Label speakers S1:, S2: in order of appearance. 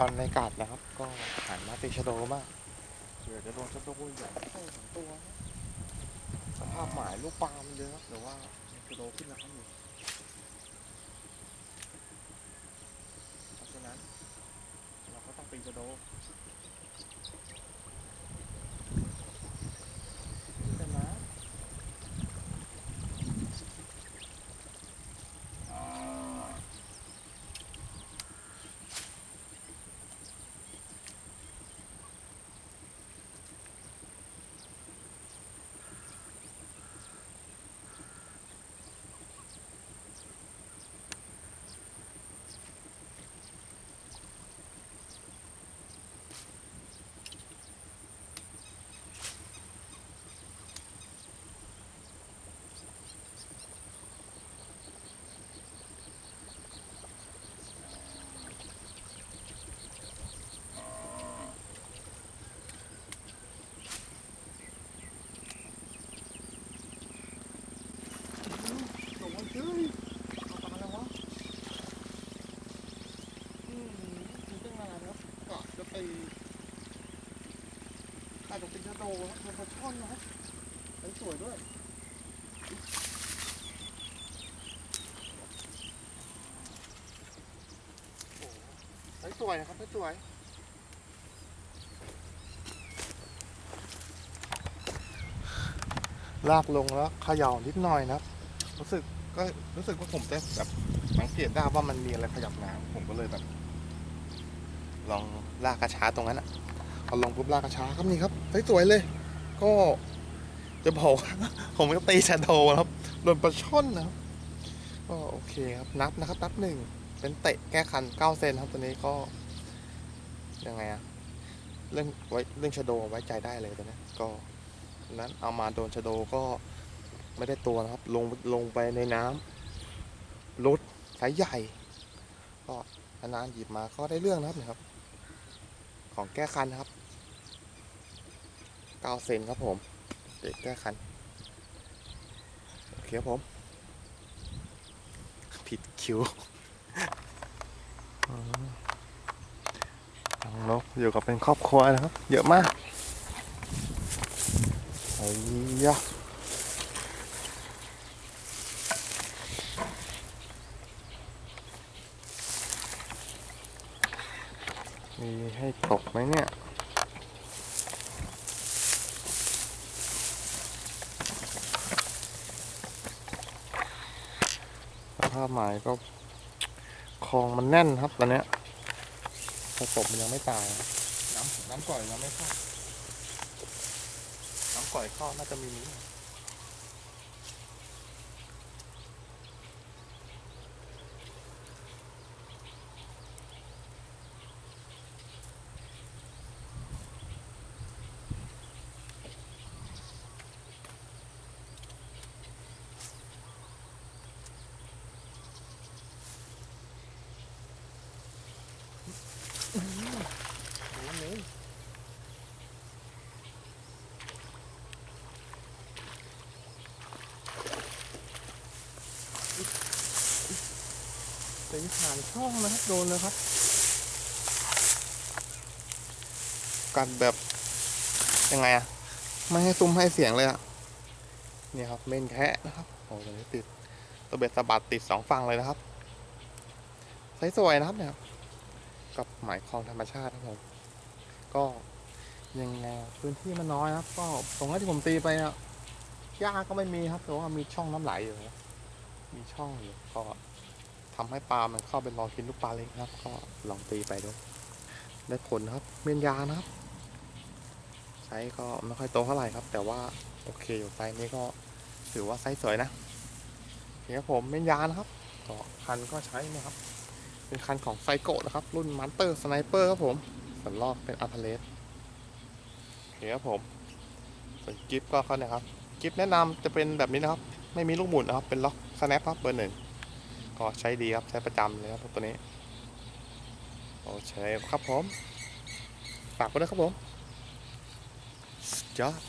S1: ช่อนในกาดนะครับ ก็หันมาตีชะโดมากเดี๋ยวจะโดนชะโดใหญ่เข้าสองตัวนะสภาพหมายลูกปลามันเยอะครับหรือว่าชะโดขึ้นน้ำอยู่เพราะฉะนั้น เราก็ต้องตีชะโดใช่ไหม โดนเฮ้ยเอาปลาแล้ววะอืมมันตั้งนานครับกะจะตีอา จจะเป็นชะโดครับเป็นปลาช่อนนะครับสวยด้วยไอ้สวยนะครับไอ้สวยลากลงแล้วเขย่านิดหน่อยนะรู้สึกก็รู้สึกว่าผมจะแบบสังเกตได้ว่ามันมีอะไรขยับน้ำผมก็เลยแบบ ลองลากกระช้าตรงนั้นอะ พอลงปุ๊บลากกระช้าครับนี่ครับสวยๆเลย ก็จะบอกผมก็ตีชาโดครับโดนปลาช่อนนะครับก็โอเคครับนับนะครับนับหนึ่งเป็นเตะแก้คันเก้าเซนครับตัวนี้ก็ยังไงอะเรื่องไว้เรื่องชาโดไว้ใจได้เลยตัวนี้ก็นั้นเอามาโดนชาโดก็ไม่ได้ตัวนะครับ ลงลงไปในน้ำรุดสายใหญ่ ก็นานหยิบมาก็ได้เรื่องนะครับนี่ยครับ ของแก้คันนะครับเก้าเซนครับผมเด็กแก้คันโอเคครับผม ผิดคิวอ๋อน้องนกอยู่กับเป็นครอบครัวนะครับ เยอะมากไอ้ยะ มีให้ตกไหมเนี่ย สภาพหมายก็คลองมันแน่นครับตอนเนี้ยผสมมันยังไม่ตายนะน้ำน้ำก่อยยังไม่เข้า น้ำก่อยเข้าน่าจะมีนี้ ดโอ้โหเป็นฐานช่องนะครับโดนนะครับ กัดแบบ ยังไงอะไม่ให้ซุ้มให้เสียงเลยอะเนี่ยครับเมนแคะนะครับโอ้โหติดตัวเบ็ดสะบัดติดสองฝั่งเลยนะครับใสสวยนะครับเนี่ย กับหมายคลองธรรมชาติครับผมก็ยังไงพื้นที่มันน้อยครับ ก็ตรงนั้ที่ผมตีไปอะหญ้าก็ไม่มีครับแต่ว่ามีช่องน้ำไหลอยู่นะมีช่องอยู่ก็ทำให้ปลามันเข้าไปรอกินลูกปลาเล็กครับ ก็ลองตีไปดูได้ผลครับ เมนยานะครับ ไซส์ก็ไม่ค่อยโตเท่าไหร่ครับ แต่ว่าโอเคอยู่ไซส์นี้ก็ถือว่าไซส์สวยนะเคครับผมเมนยานะครับก็คันก็ใช้นะครับ เป็นคันของไซโกะนะครับ รุ่นมันเตอร์สไนเปอร์ครับผมสันลอกเป็นอัพเลสโอเคครับผมส่วนกิฟก็เขาเนี่ยครับกิฟแนะนำจะเป็นแบบนี้นะครับ ไม่มีลูกหมุนนะครับ เป็นล็อกสแนปครับเบอร์หนึ่งก็ใช้ดีครับใช้ประจำเลยครับตัวนี้โอเคครับผมฝากไว้ด้วยครับผมสุดยอด